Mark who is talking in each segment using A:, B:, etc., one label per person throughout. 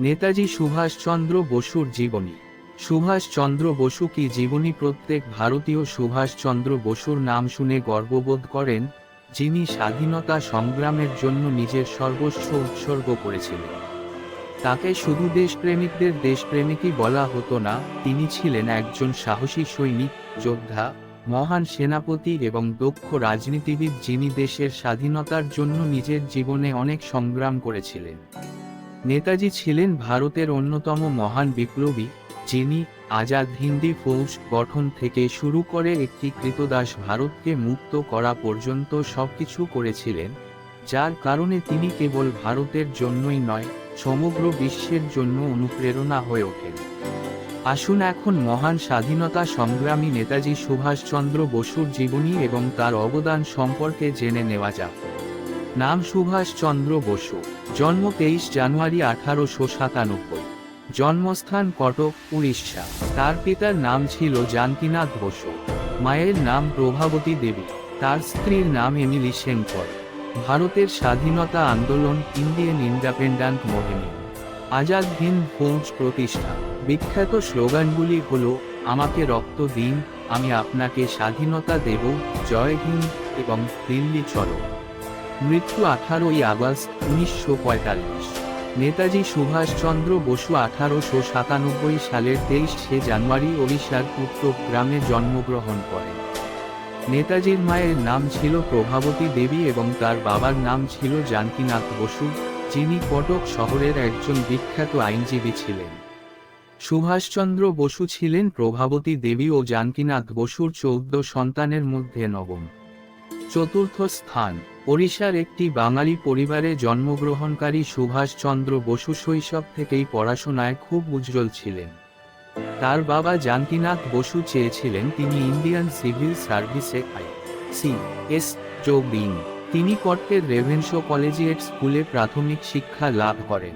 A: নেতাজি সুভাষচন্দ্র বসুর জীবনী। সুভাষচন্দ্র বসু কি জীবনী প্রত্যেক ভারতীয় সুভাষচন্দ্র বসুর নাম শুনে গর্ববোধ করেন, যিনি স্বাধীনতা সংগ্রামের জন্য নিজের সর্বস্ব উৎসর্গ করেছিলেন? তাকে শুধু দেশপ্রেমিকদের দেশপ্রেমিকই বলা হতো না, তিনি ছিলেন একজন সাহসী সৈনিক, যোদ্ধা, মহান সেনাপতি এবং দক্ষ রাজনীতিবিদ যিনি দেশের স্বাধীনতার জন্য নিজের জীবনে অনেক সংগ্রাম করেছিলেন। নেতাজি ছিলেন ভারতের অন্যতম মহান বিপ্লবী, যিনি আজাদ হিন্দি ফৌজ গঠন থেকে শুরু করে একটি কৃতদাস ভারতকে মুক্ত করা পর্যন্ত সবকিছু করেছিলেন, যার কারণে তিনি কেবল ভারতের জন্যই নয়, সমগ্র বিশ্বের জন্য অনুপ্রেরণা হয়ে ওঠেন। আসুন এখন মহান স্বাধীনতা সংগ্রামী নেতাজি সুভাষচন্দ্র বসুর জীবনী এবং তার অবদান সম্পর্কে জেনে নেওয়া যাক। নাম সুভাষচন্দ্র বসু। জন্ম তেইশ জানুয়ারি আঠারোশো সাতানব্বই। জন্মস্থান কটক, উড়িষ্যা। তার পিতার নাম ছিল জানকীনাথ বসু। মায়ের নাম প্রভাবতী দেবী। তার স্ত্রীর নাম এমিলি সেনকর। ভারতের স্বাধীনতা আন্দোলন, Indian independent movement Azad Hind Fauj প্রতিষ্ঠা। বিখ্যাত স্লোগানগুলি হল, আমাকে রক্ত দিন, আমি আপনাকে স্বাধীনতা দেব, জয় হিন্দ এবং দিল্লি চলো। মৃত্যু আঠারোই আগস্ট উনিশশো পঁয়তাল্লিশ। নেতাজি সুভাষচন্দ্র বসু আঠারোশো সাতানব্বই সালের তেইশে জানুয়ারি ওড়িশার গ্রামে জন্মগ্রহণ করেন। নেতাজির মায়ের নাম ছিল প্রভাবতী দেবী এবং তার বাবার নাম ছিল জানকীনাথ বসু, যিনি কটক শহরের একজন বিখ্যাত আইনজীবী ছিলেন। সুভাষচন্দ্র বসু ছিলেন প্রভাবতী দেবী ও জানকীনাথ বসুর চৌদ্দ সন্তানের মধ্যে নবম। চতুর্থ স্থান ওড়িশার একটি বাঙালি পরিবারে জন্মগ্রহণকারী সুভাষচন্দ্র বসু শৈশব থেকেই পড়াশোনায় খুব উজ্জ্বল ছিলেন। তার বাবা জানকীনাথ বসু চেয়েছিলেন তিনি ইন্ডিয়ান সিভিল সার্ভিসে আই সি এস যোগ তিনি কটকের রেভেনশো কলেজিয়েট স্কুলে প্রাথমিক শিক্ষা লাভ করেন।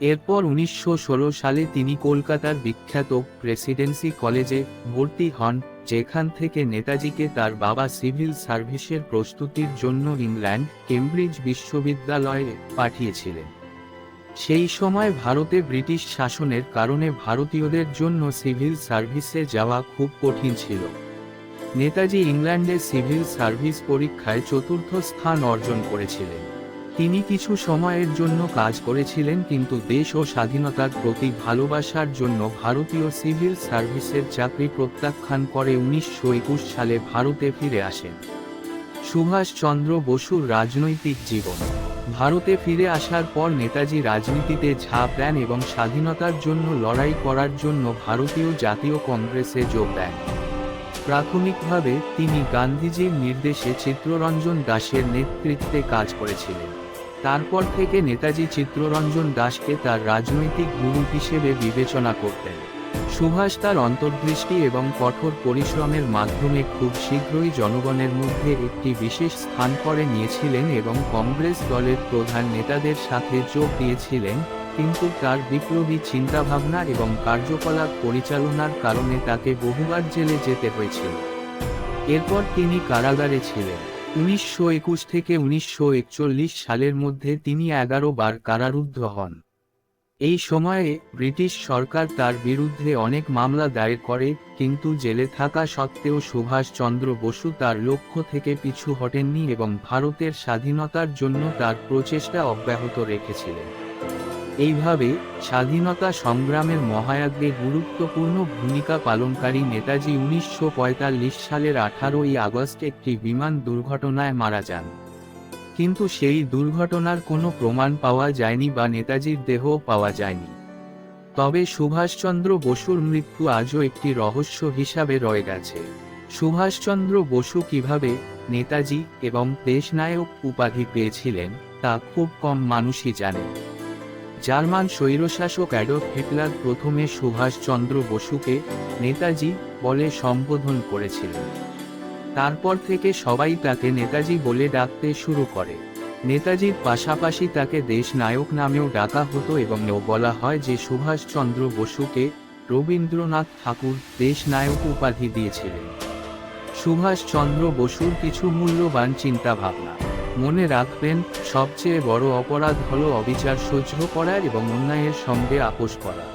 A: এরপর উনিশশো ষোলো সালে তিনি কলকাতার বিখ্যাত প্রেসিডেন্সি কলেজে ভর্তি হন। যেখান থেকে নেতাজিকে তার বাবা সিভিল সার্ভিসের প্রস্তুতির জন্য ইংল্যান্ড, কেমব্রিজ বিশ্ববিদ্যালয়ে পাঠিয়েছিলেন। সেই সময় ভারতে ব্রিটিশ শাসনের কারণে ভারতীয়দের জন্য সিভিল সার্ভিসে যাওয়া খুব কঠিন ছিল। নেতাজি ইংল্যান্ডে সিভিল সার্ভিস পরীক্ষায় চতুর্থ স্থান অর্জন করেছিলেন। তিনি কিছু সময়ের জন্য কাজ করেছিলেন কিন্তু দেশ ও স্বাধীনতার প্রতি ভালোবাসার জন্য ভারতীয় সিভিল সার্ভিসের চাকরি প্রত্যাখ্যান করে উনিশশো একুশ সালে ভারতে ফিরে আসেন। সুভাষচন্দ্র বসুর রাজনৈতিক জীবন। ভারতে ফিরে আসার পর নেতাজি রাজনীতিতে ঝাঁপ দেন এবং স্বাধীনতার জন্য লড়াই করার জন্য ভারতীয় জাতীয় কংগ্রেসে যোগ দেন। প্রাথমিকভাবে তিনি গান্ধীজির নির্দেশে চিত্ররঞ্জন দাসের নেতৃত্বে কাজ করেছিলেন। তারপর থেকে নেতাজি চিত্ররঞ্জন দাসকে তার রাজনৈতিক গুরু হিসেবে বিবেচনা করতেন। সুভাষ তার অন্তর্দৃষ্টি এবং কঠোর পরিশ্রমের মাধ্যমে খুব শীঘ্রই জনগণের মধ্যে একটি বিশেষ স্থান করে নিয়েছিলেন এবং কংগ্রেস দলের প্রধান নেতাদের সাথে যোগ দিয়েছিলেন, কিন্তু তার বিপ্লবী চিন্তাভাবনা এবং কার্যকলাপ পরিচালনার কারণে তাকে বহুবার জেলে যেতে হয়েছিল। এরপর তিনি কারাগারে ছিলেন। উনিশশো একুশ থেকে উনিশশো একচল্লিশ সালের মধ্যে তিনি এগারো বার কারারুদ্ধ হন। এই সময়ে ব্রিটিশ সরকার তার বিরুদ্ধে অনেক মামলা দায়ের করে, কিন্তু জেলে থাকা সত্ত্বেও সুভাষচন্দ্র বসু তার লক্ষ্য থেকে পিছু হটেননি এবং ভারতের স্বাধীনতার জন্য তার প্রচেষ্টা অব্যাহত রেখেছিলেন। এইভাবে স্বাধীনতা সংগ্রামের মহায়াগ্রে গুরুত্বপূর্ণ ভূমিকা পালনকারী নেতাজি উনিশশো পঁয়তাল্লিশ সালের আঠারোই আগস্ট একটি বিমান দুর্ঘটনায় মারা যান। কিন্তু সেই দুর্ঘটনার কোনো প্রমাণ পাওয়া যায়নি বা নেতাজির দেহ পাওয়া যায়নি। তবে সুভাষচন্দ্র বসুর মৃত্যু আজও একটি রহস্য হিসাবে রয়ে গেছে। সুভাষচন্দ্র বসু কীভাবে নেতাজি এবং দেশনায়ক উপাধি পেয়েছিলেন তা খুব কম মানুষই জানে। জার্মান স্বৈরশাসক অ্যাডলফ হিটলার প্রথমে সুভাষচন্দ্র বসুকে নেতাজি বলে সম্বোধন করেছিলেন। তারপর থেকে সবাই তাকে নেতাজি বলে ডাকতে শুরু করে। নেতাজির পাশাপাশি তাকে দেশ নায়ক নামেও ডাকা হতো এবং বলা হয় যে সুভাষচন্দ্র বসুকে রবীন্দ্রনাথ ঠাকুর দেশ নায়ক উপাধি দিয়েছিলেন। সুভাষচন্দ্র বসুর কিছু মূল্যবান চিন্তাভাবনা মনে রাখবেন, সবচেয়ে বড় অপরাধ হলো অবিচার সহ্য করা এবং অন্যায়ের সঙ্গে আপোষ করা।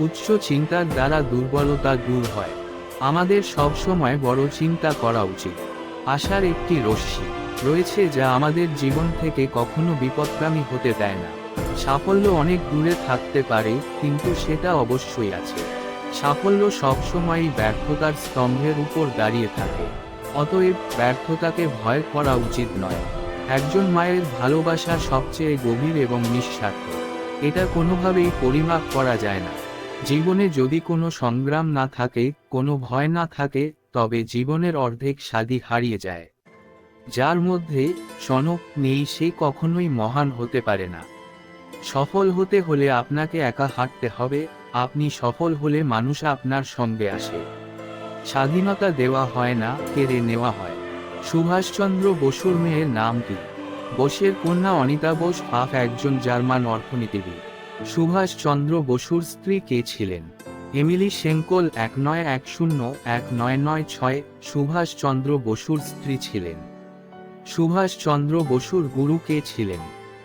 A: উচ্চ চিন্তার দ্বারা দুর্বলতা দূর হয়। আমাদের সবসময় বড় চিন্তা করা উচিত। আশার একটি রশ্মি রয়েছে যা আমাদের জীবন থেকে কখনো বিপদগামী হতে দেয় না। সাফল্য অনেক দূরে থাকতে পারে, কিন্তু সেটা অবশ্যই আছে। সাফল্য সবসময়ই ব্যর্থতার স্তম্ভের উপর দাঁড়িয়ে থাকে। অতএব ব্যর্থতাকে ভয় করা উচিত নয়। একজন মায়ের ভালোবাসা সবচেয়ে গভীর এবং নিঃস্বার্থ। এটা কোনোভাবেই পরিমাপ করা যায় না। জীবনে যদি কোনো সংগ্রাম না থাকে, কোনো ভয় না থাকে, তবে জীবনের অর্ধেক স্বাদই হারিয়ে যায়। যার মধ্যে সনক নেই সে কখনোই মহান হতে পারে না। সফল হতে হলে আপনাকে একা হাঁটতে হবে, আপনি সফল হলে মানুষ আপনার সঙ্গে আসে। স্বাধীনতা দেওয়া হয় না, কেড়ে নেওয়া হয়। সুভাষচন্দ্র বসুর মেয়ের নাম কি? বোসের কন্যা অনিতা বোস, হাফ একজন জার্মান অর্থনীতিবিদ। সুভাষচন্দ্র বসুর স্ত্রী কে ছিলেন? এমিলি সেঙ্কল এক নয় এক শূন্য, এক নয় নয় ছয়, সুভাষচন্দ্র বসুর স্ত্রী ছিলেন। সুভাষচন্দ্র বসুর গুরু কে ছিলেন?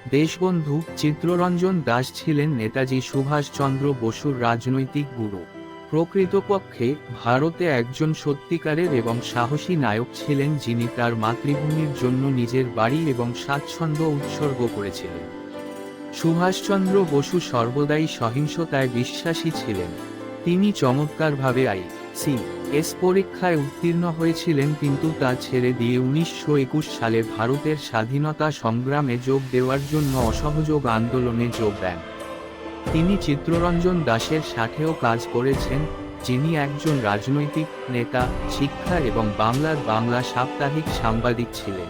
A: দেশবন্ধু চিত্ররঞ্জন দাস ছিলেন নেতাজি সুভাষচন্দ্র বসুর রাজনৈতিক গুরু। প্রকৃতপক্ষে, ভারতে একজন সত্যিকারের এবং সাহসী নায়ক ছিলেন যিনি তার মাতৃভূমির জন্য নিজের বাড়ি এবং স্বাচ্ছন্দ্য উৎসর্গ করেছিলেন। সুভাষচন্দ্র বসু সর্বদাই সহিংসতায় বিশ্বাসী ছিলেন। তিনি চমৎকারভাবে আই সি এস পরীক্ষায় উত্তীর্ণ হয়েছিলেন কিন্তু তা ছেড়ে দিয়ে উনিশশো একুশ সালে ভারতের স্বাধীনতা সংগ্রামে যোগ দেওয়ার জন্য অসহযোগ আন্দোলনে যোগ দেন। তিনি চিত্ররঞ্জন দাসের সাথেও কাজ করেছেন, যিনি একজন রাজনৈতিক নেতা, শিক্ষা এবং বাংলার বাংলা সাপ্তাহিক সাংবাদিক ছিলেন।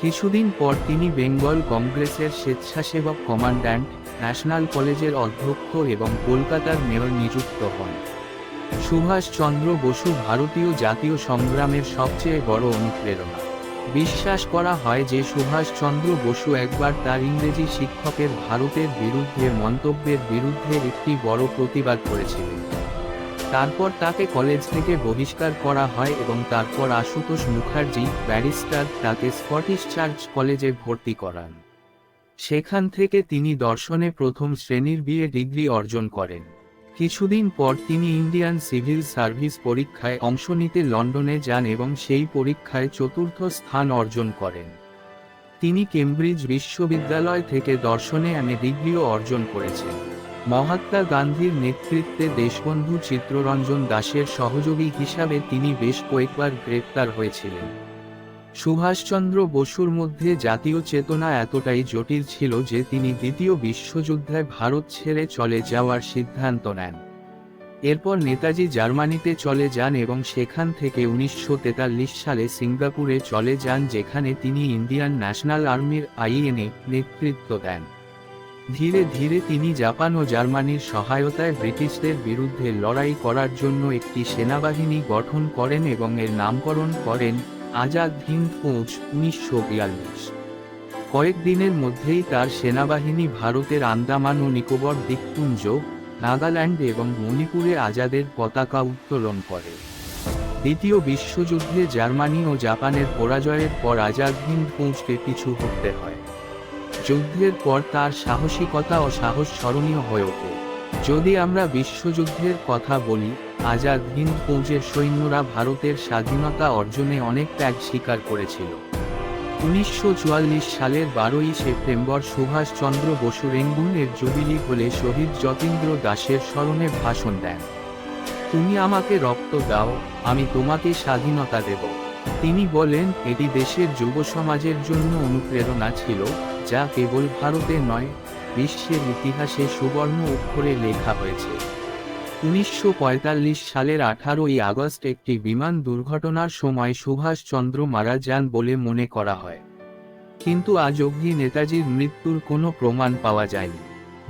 A: কিছুদিন পর তিনি বেঙ্গল কংগ্রেসের স্বেচ্ছাসেবক কমান্ড্যান্ট, ন্যাশনাল কলেজের অধ্যক্ষ এবং কলকাতার মেয়র নিযুক্ত হন। সুভাষচন্দ্র বসু ভারতীয় জাতীয় সংগ্রামের সবচেয়ে বড় অনুপ্রেরণা। বিশ্বাস করা হয় যে সুভাষচন্দ্র বসু একবার তার ইংরেজি শিক্ষকের ভারতের বিরুদ্ধে মন্তব্যের বিরুদ্ধে একটি বড় প্রতিবাদ করেছিলেন। তারপর তাকে কলেজ থেকে বহিষ্কার করা হয় এবং তারপর আশুতোষ মুখার্জি, ব্যারিস্টার, তাকে স্কটিশ চার্চ কলেজে ভর্তি করান। সেখান থেকে তিনি দর্শনে প্রথম শ্রেণির বিএ ডিগ্রি অর্জন করেন। কিছুদিন পর তিনি ইন্ডিয়ান সিভিল সার্ভিস পরীক্ষায় অংশ নিতে লন্ডনে যান এবং সেই পরীক্ষায় চতুর্থ স্থান অর্জন করেন। তিনি কেমব্রিজ বিশ্ববিদ্যালয় থেকে দর্শনে এমএ ডিগ্রিও অর্জন করেছেন। মহাত্মা গান্ধীর নেতৃত্বে দেশবন্ধু চিত্ররঞ্জন দাসের সহযোগী হিসাবে তিনি বেশ কয়েকবার গ্রেপ্তার হয়েছিলেন। সুভাষচন্দ্র বসুর মধ্যে জাতীয় চেতনা এতটাই জটিল ছিল যে তিনি দ্বিতীয় বিশ্বযুদ্ধে ভারত ছেড়ে চলে যাওয়ার সিদ্ধান্ত নেন। এরপর নেতাজি জার্মানিতে চলে যান এবং সেখান থেকে উনিশশো তেতাল্লিশ সালে সিঙ্গাপুরে চলে যান যেখানে তিনি ইন্ডিয়ান ন্যাশনাল আর্মির আইএনএ নেতৃত্ব দেন। ধীরে ধীরে তিনি জাপান ও জার্মানির সহায়তায় ব্রিটিশদের বিরুদ্ধে লড়াই করার জন্য একটি সেনাবাহিনী গঠন করেন এবং এর নামকরণ করেন আজাদ হিন্দ ফৌজ উনিশশো বিয়াল্লিশ। কয়েকদিনের মধ্যেই তার সেনাবাহিনী ভারতের আন্দামান ও নিকোবর দ্বীপপুঞ্জ, নাগাল্যান্ড এবং মণিপুরে আজাদের পতাকা উত্তোলন করে। দ্বিতীয় বিশ্বযুদ্ধে জার্মানি ও জাপানের পরাজয়ের পর আজাদ হিন্দ ফৌজকে পিছু হটতে হয়। যুদ্ধের পর তার সাহসিকতা ও সাহস স্মরণীয় হয়ে ওঠে। যদি আমরা বিশ্বযুদ্ধের কথা বলি আজাদ হিন্দ ফৌজের সৈন্যরা ভারতের স্বাধীনতা অর্জনে অনেক ত্যাগ স্বীকার করেছিল। উনিশশো চুয়াল্লিশ সালের বারোই সেপ্টেম্বর সুভাষচন্দ্র বসু রেঙ্গুনের জুবিলি হলে শহীদ যতীন্দ্র দাসের স্মরণে ভাষণ দেন। তুমি আমাকে রক্ত দাও, আমি তোমাকে স্বাধীনতা দেব। তিনি বলেন, এটি দেশের যুব সমাজের জন্য অনুপ্রেরণা ছিল, যা কেবল ভারতে নয়, বিশ্বের ইতিহাসে সুবর্ণ অক্ষরে লেখা হয়েছে। উনিশশো পঁয়তাল্লিশ সালের আঠারোই আগস্ট একটি বিমান দুর্ঘটনার সময় সুভাষচন্দ্র মারা যান বলে মনে করা হয়। কিন্তু আজ অবধি নেতাজির মৃত্যুর কোনো প্রমাণ পাওয়া যায়নি।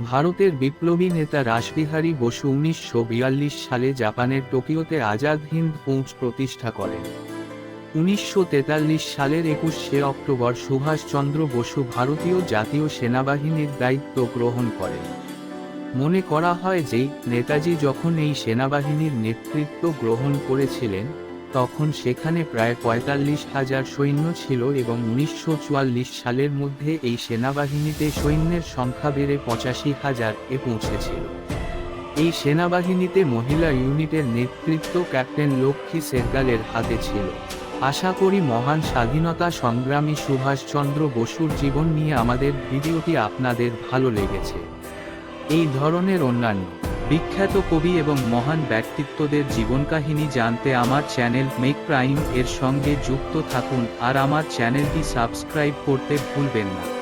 A: ভারতের বিপ্লবী নেতা রাসবিহারী বসু উনিশশো বিয়াল্লিশ সালে জাপানের টোকিওতে আজাদ হিন্দ ফৌজ প্রতিষ্ঠা করেন। উনিশশো তেতাল্লিশ সালের একুশে অক্টোবর সুভাষচন্দ্র বসু ভারতীয় জাতীয় সেনাবাহিনীর দায়িত্ব গ্রহণ করেন। মনে করা হয় যে, নেতাজি যখন এই সেনাবাহিনীর নেতৃত্ব গ্রহণ করেছিলেন, তখন সেখানে প্রায় পঁয়তাল্লিশ হাজার সৈন্য ছিল এবং উনিশশো চুয়াল্লিশ সালের মধ্যে এই সেনাবাহিনীতে সৈন্যের সংখ্যা বেড়ে পঁচাশি হাজার এ পৌঁছেছিল। এই সেনাবাহিনীতে মহিলা ইউনিটের নেতৃত্ব ক্যাপ্টেন লক্ষ্মী সেরগালের হাতে ছিল। আশা করি মহান স্বাধীনতা সংগ্রামী সুভাষচন্দ্র বসুর জীবন নিয়ে আমাদের ভিডিওটি আপনাদের ভালো লেগেছে। এই ধরনের অন্যান্য, বিখ্যাত কবি এবং মহান ব্যক্তিত্বদের জীবনকাহিনী জানতে আমার চ্যানেল মেক প্রাইম এর সঙ্গে যুক্ত থাকুন, আর আমার চ্যানেলটি সাবস্ক্রাইব করতে ভুলবেন না।